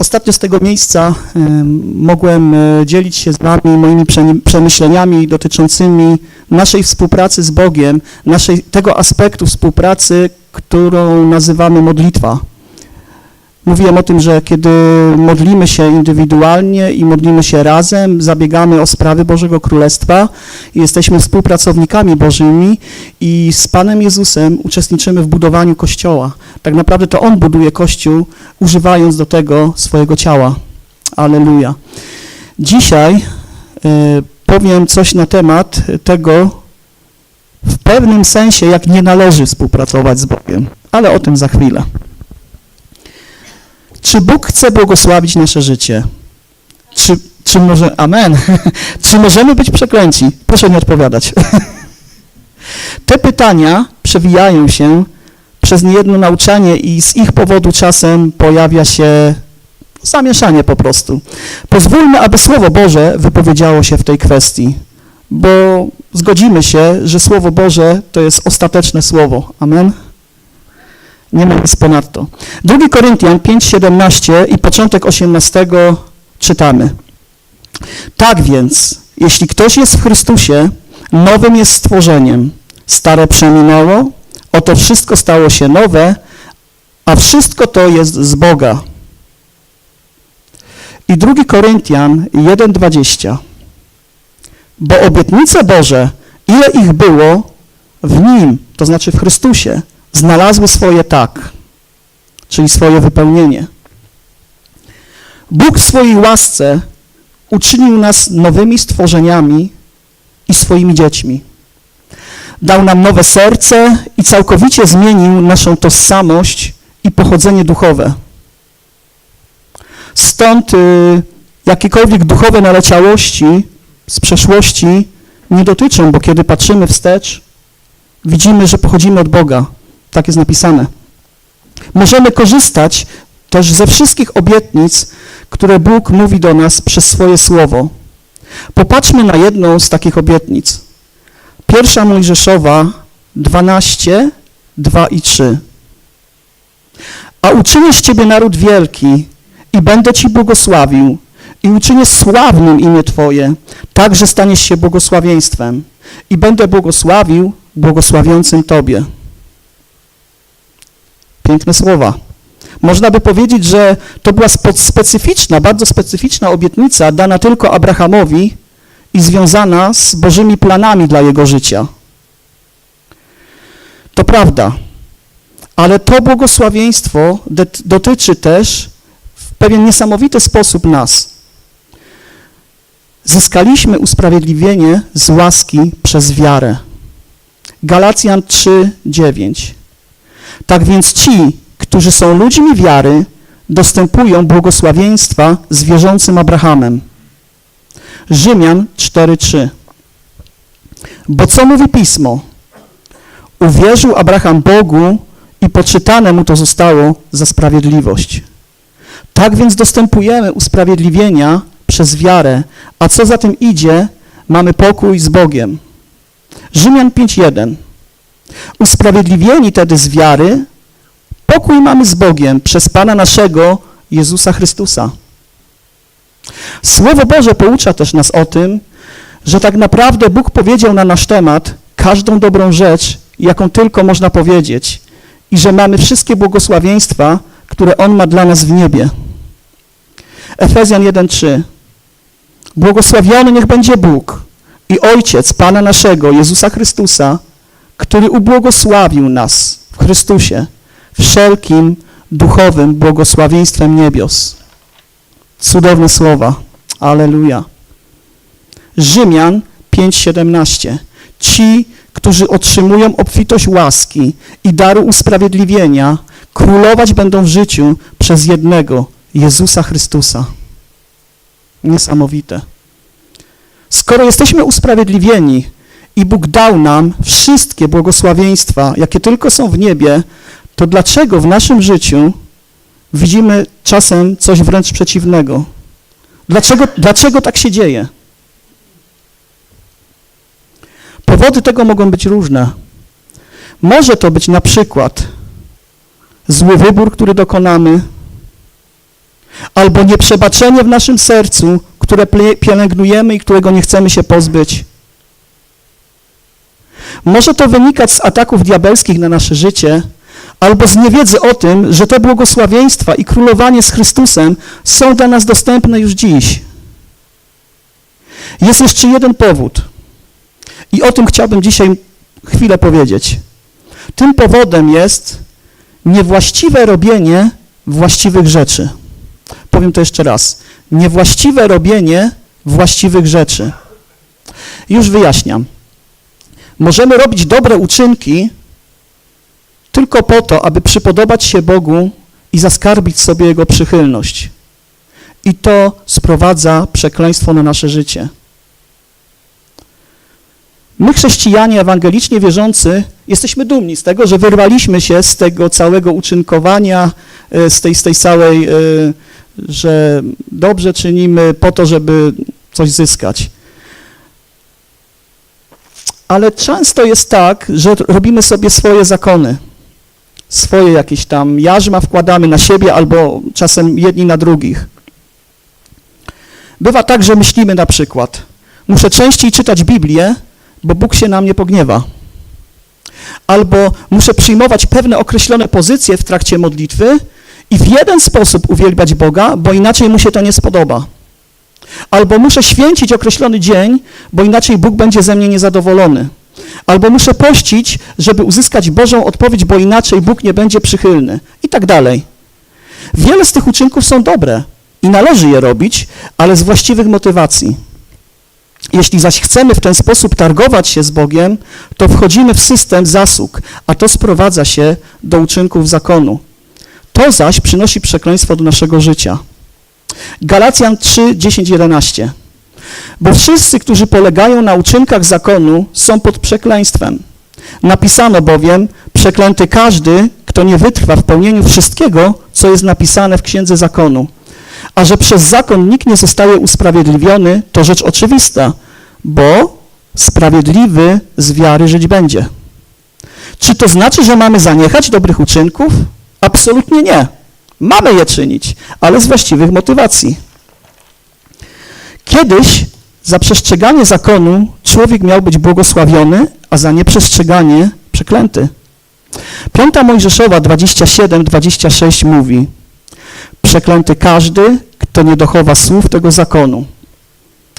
Ostatnio z tego miejsca em, mogłem e, dzielić się z Wami moimi przemyśleniami dotyczącymi naszej współpracy z Bogiem, naszej, tego aspektu współpracy, którą nazywamy modlitwa. Mówiłem o tym, że kiedy modlimy się indywidualnie i modlimy się razem, zabiegamy o sprawy Bożego Królestwa jesteśmy współpracownikami Bożymi i z Panem Jezusem uczestniczymy w budowaniu Kościoła. Tak naprawdę to On buduje Kościół, używając do tego swojego ciała. Aleluja. Dzisiaj e, powiem coś na temat tego, w pewnym sensie, jak nie należy współpracować z Bogiem, ale o tym za chwilę. Czy Bóg chce błogosławić nasze życie? Czy, czy może, amen, czy możemy być przeklęci? Proszę nie odpowiadać. Te pytania przewijają się przez niejedno nauczanie i z ich powodu czasem pojawia się zamieszanie po prostu. Pozwólmy, aby Słowo Boże wypowiedziało się w tej kwestii, bo zgodzimy się, że Słowo Boże to jest ostateczne Słowo. Amen? Nie ma nic ponadto. 2 Koryntian 5,17 i początek 18 czytamy. Tak więc, jeśli ktoś jest w Chrystusie, nowym jest stworzeniem. Stare przeminęło, oto wszystko stało się nowe, a wszystko to jest z Boga. I 2 Koryntian 1,20. Bo obietnice Boże, ile ich było w Nim, to znaczy w Chrystusie, znalazły swoje tak, czyli swoje wypełnienie. Bóg w swojej łasce uczynił nas nowymi stworzeniami i swoimi dziećmi. Dał nam nowe serce i całkowicie zmienił naszą tożsamość i pochodzenie duchowe. Stąd y, jakiekolwiek duchowe naleciałości z przeszłości nie dotyczą, bo kiedy patrzymy wstecz, widzimy, że pochodzimy od Boga. Tak jest napisane. Możemy korzystać też ze wszystkich obietnic, które Bóg mówi do nas przez swoje słowo. Popatrzmy na jedną z takich obietnic. Pierwsza Mojżeszowa 12, 2 i 3. A uczynię z Ciebie naród wielki i będę Ci błogosławił i uczynię sławnym imię Twoje, tak, że staniesz się błogosławieństwem i będę błogosławił błogosławiącym Tobie. Piękne słowa. Można by powiedzieć, że to była spe- specyficzna, bardzo specyficzna obietnica dana tylko Abrahamowi i związana z Bożymi planami dla jego życia. To prawda, ale to błogosławieństwo dotyczy też w pewien niesamowity sposób nas. Zyskaliśmy usprawiedliwienie z łaski przez wiarę. Galacjan 3, 9. Tak więc ci, którzy są ludźmi wiary, dostępują błogosławieństwa z wierzącym Abrahamem. Rzymian 4:3. Bo co mówi Pismo? Uwierzył Abraham Bogu i poczytane mu to zostało za sprawiedliwość. Tak więc dostępujemy usprawiedliwienia przez wiarę, a co za tym idzie, mamy pokój z Bogiem. Rzymian 5:1. Usprawiedliwieni tedy z wiary, pokój mamy z Bogiem przez Pana naszego Jezusa Chrystusa. Słowo Boże poucza też nas o tym, że tak naprawdę Bóg powiedział na nasz temat każdą dobrą rzecz, jaką tylko można powiedzieć i że mamy wszystkie błogosławieństwa, które On ma dla nas w niebie. Efezjan 1:3 Błogosławiony niech będzie Bóg i Ojciec Pana naszego, Jezusa Chrystusa, który ubłogosławił nas w Chrystusie wszelkim duchowym błogosławieństwem niebios. Cudowne słowa. Aleluja. Rzymian 5:17. Ci, którzy otrzymują obfitość łaski i daru usprawiedliwienia, królować będą w życiu przez jednego, Jezusa Chrystusa. Niesamowite. Skoro jesteśmy usprawiedliwieni i Bóg dał nam wszystkie błogosławieństwa, jakie tylko są w niebie, to dlaczego w naszym życiu widzimy czasem coś wręcz przeciwnego? Dlaczego, dlaczego tak się dzieje? Powody tego mogą być różne. Może to być na przykład zły wybór, który dokonamy, albo nieprzebaczenie w naszym sercu, które pielęgnujemy i którego nie chcemy się pozbyć. Może to wynikać z ataków diabelskich na nasze życie, albo z niewiedzy o tym, że te błogosławieństwa i królowanie z Chrystusem są dla nas dostępne już dziś. Jest jeszcze jeden powód. I o tym chciałbym dzisiaj chwilę powiedzieć. Tym powodem jest niewłaściwe robienie właściwych rzeczy. Powiem to jeszcze raz. Niewłaściwe robienie właściwych rzeczy. Już wyjaśniam. Możemy robić dobre uczynki tylko po to, aby przypodobać się Bogu i zaskarbić sobie Jego przychylność. I to sprowadza przekleństwo na nasze życie. My, chrześcijanie ewangelicznie wierzący, jesteśmy dumni z tego, że wyrwaliśmy się z tego całego uczynkowania, e, z tej, z tej całej, e, że dobrze czynimy po to, żeby coś zyskać. Ale często jest tak, że robimy sobie swoje zakony, swoje jakieś tam jarzma wkładamy na siebie albo czasem jedni na drugich. Bywa tak, że myślimy na przykład, muszę częściej czytać Biblię, bo Bóg się na mnie pogniewa. Albo muszę przyjmować pewne określone pozycje w trakcie modlitwy i w jeden sposób uwielbiać Boga, bo inaczej mu się to nie spodoba. Albo muszę święcić określony dzień, bo inaczej Bóg będzie ze mnie niezadowolony. Albo muszę pościć, żeby uzyskać Bożą odpowiedź, bo inaczej Bóg nie będzie przychylny. I tak dalej. Wiele z tych uczynków są dobre i należy je robić, ale z właściwych motywacji. Jeśli zaś chcemy w ten sposób targować się z Bogiem, to wchodzimy w system zasług, a to sprowadza się do uczynków zakonu. To zaś przynosi przekleństwo do naszego życia. Galacjan 3, 10, 11. Bo wszyscy, którzy polegają na uczynkach zakonu, są pod przekleństwem. Napisano bowiem, przeklęty każdy, kto nie wytrwa w pełnieniu wszystkiego, co jest napisane w Księdze Zakonu. A że przez zakon nikt nie zostaje usprawiedliwiony, to rzecz oczywista, bo sprawiedliwy z wiary żyć będzie. Czy to znaczy, że mamy zaniechać dobrych uczynków? Absolutnie nie. Mamy je czynić, ale z właściwych motywacji. Kiedyś za przestrzeganie zakonu człowiek miał być błogosławiony, a za nieprzestrzeganie przeklęty. Piąta Mojżeszowa 27-26 mówi Przeklęty każdy, kto nie dochowa słów tego zakonu.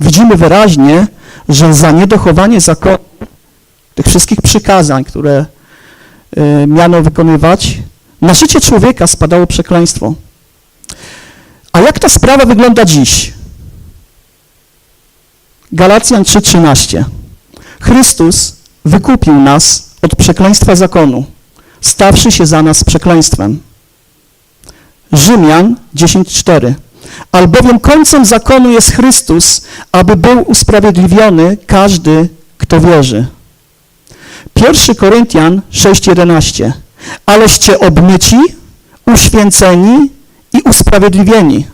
Widzimy wyraźnie, że za niedochowanie zakonu, tych wszystkich przykazań, które y, miano wykonywać, na życie człowieka spadało przekleństwo. A jak ta sprawa wygląda dziś? Galacjan 3:13. Chrystus wykupił nas od przekleństwa zakonu, stawszy się za nas przekleństwem. Rzymian 10:4. Albowiem końcem zakonu jest Chrystus, aby był usprawiedliwiony każdy, kto wierzy. 1 Koryntian 6:11. Aleście obmyci, uświęceni i usprawiedliwieni.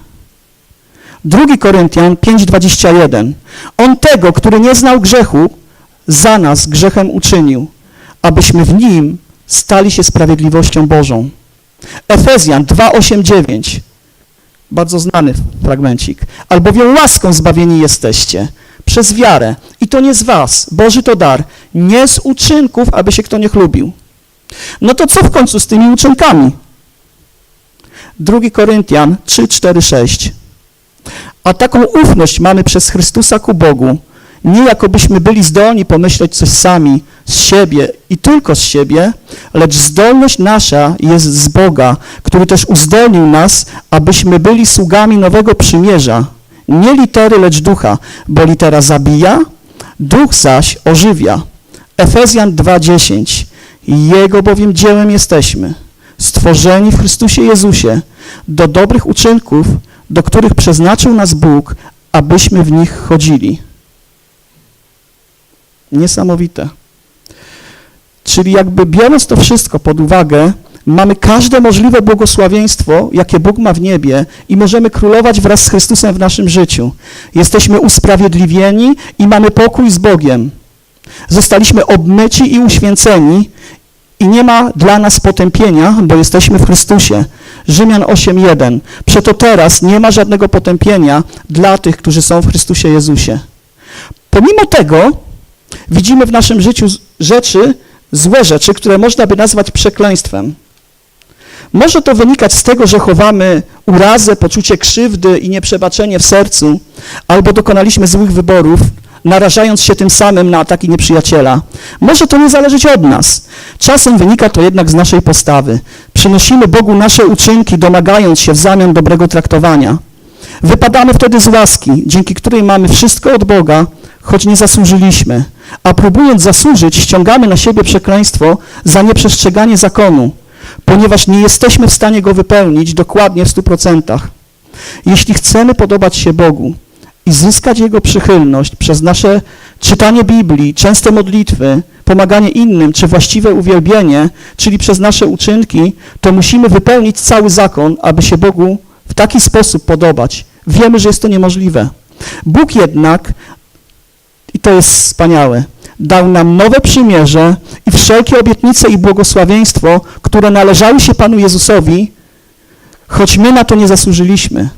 2 Koryntian 5:21. On tego, który nie znał grzechu, za nas grzechem uczynił, abyśmy w nim stali się sprawiedliwością Bożą. Efezjan 2:8-9. Bardzo znany fragmencik. Albowiem łaską zbawieni jesteście przez wiarę. I to nie z was. Boży to dar. Nie z uczynków, aby się kto nie chlubił. No to co w końcu z tymi uczynkami? 2 Koryntian 3, 4, 6. A taką ufność mamy przez Chrystusa ku Bogu, nie jakobyśmy byli zdolni pomyśleć coś sami, z siebie i tylko z siebie, lecz zdolność nasza jest z Boga, który też uzdolnił nas, abyśmy byli sługami nowego przymierza, nie litery, lecz ducha, bo litera zabija, duch zaś ożywia. Efezjan 2:10. Jego bowiem dziełem jesteśmy, stworzeni w Chrystusie Jezusie, do dobrych uczynków, do których przeznaczył nas Bóg, abyśmy w nich chodzili. Niesamowite. Czyli jakby biorąc to wszystko pod uwagę, mamy każde możliwe błogosławieństwo, jakie Bóg ma w niebie i możemy królować wraz z Chrystusem w naszym życiu. Jesteśmy usprawiedliwieni i mamy pokój z Bogiem. Zostaliśmy obmyci i uświęceni i nie ma dla nas potępienia, bo jesteśmy w Chrystusie. Rzymian 8:1. Przeto teraz nie ma żadnego potępienia dla tych, którzy są w Chrystusie Jezusie. Pomimo tego widzimy w naszym życiu rzeczy, złe rzeczy, które można by nazwać przekleństwem. Może to wynikać z tego, że chowamy urazę, poczucie krzywdy i nieprzebaczenie w sercu, albo dokonaliśmy złych wyborów, narażając się tym samym na ataki nieprzyjaciela. Może to nie zależeć od nas. Czasem wynika to jednak z naszej postawy. Przynosimy Bogu nasze uczynki, domagając się w zamian dobrego traktowania. Wypadamy wtedy z łaski, dzięki której mamy wszystko od Boga, choć nie zasłużyliśmy, a próbując zasłużyć, ściągamy na siebie przekleństwo za nieprzestrzeganie zakonu, ponieważ nie jesteśmy w stanie go wypełnić dokładnie w stu procentach. Jeśli chcemy podobać się Bogu i zyskać Jego przychylność przez nasze czytanie Biblii, częste modlitwy, pomaganie innym, czy właściwe uwielbienie, czyli przez nasze uczynki, to musimy wypełnić cały zakon, aby się Bogu w taki sposób podobać. Wiemy, że jest to niemożliwe. Bóg jednak, i to jest wspaniałe, dał nam nowe przymierze i wszelkie obietnice i błogosławieństwo, które należały się Panu Jezusowi, choć my na to nie zasłużyliśmy.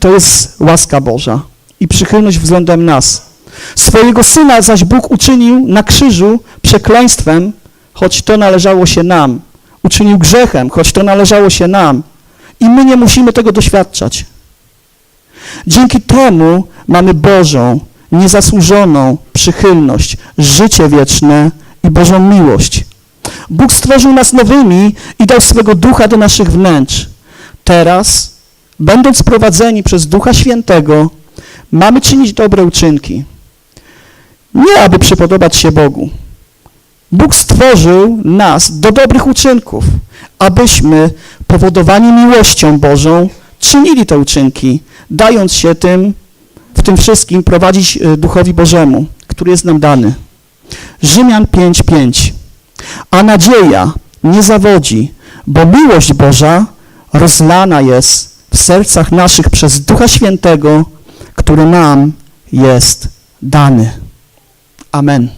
To jest łaska Boża i przychylność względem nas. Swojego Syna zaś Bóg uczynił na krzyżu przekleństwem, choć to należało się nam. Uczynił grzechem, choć to należało się nam. I my nie musimy tego doświadczać. Dzięki temu mamy Bożą, niezasłużoną przychylność, życie wieczne i Bożą miłość. Bóg stworzył nas nowymi i dał swego ducha do naszych wnętrz. Teraz, będąc prowadzeni przez Ducha Świętego, mamy czynić dobre uczynki. Nie aby przypodobać się Bogu. Bóg stworzył nas do dobrych uczynków, abyśmy powodowani miłością Bożą czynili te uczynki, dając się tym, w tym wszystkim prowadzić y, Duchowi Bożemu, który jest nam dany. Rzymian 5:5. A nadzieja nie zawodzi, bo miłość Boża rozlana jest w sercach naszych przez Ducha Świętego, który nam jest dany. Amen.